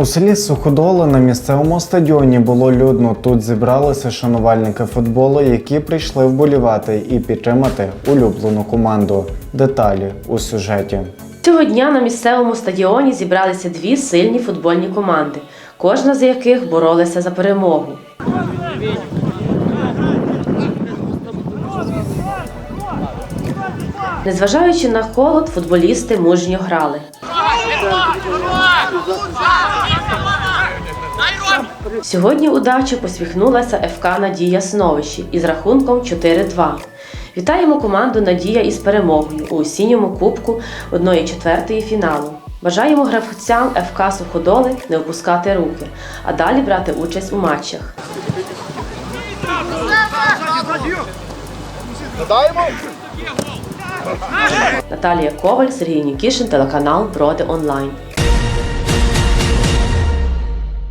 У селі Суходоли на місцевому стадіоні було людно. Тут зібралися шанувальники футболу, які прийшли вболівати і підтримати улюблену команду. Деталі у сюжеті. Цього дня на місцевому стадіоні зібралися дві сильні футбольні команди, кожна з яких боролася за перемогу. Незважаючи на холод, футболісти мужньо грали. Сьогодні удачу посміхнулася ФК Надія Сновищі із рахунком 4-2. Вітаємо команду Надія із перемогою у осінньому кубку 1-4 фіналу. Бажаємо гравцям ФК Суходоли не опускати руки, а далі брати участь у матчах. Наталія Коваль, Сергій Нікішин, телеканал Броди Онлайн.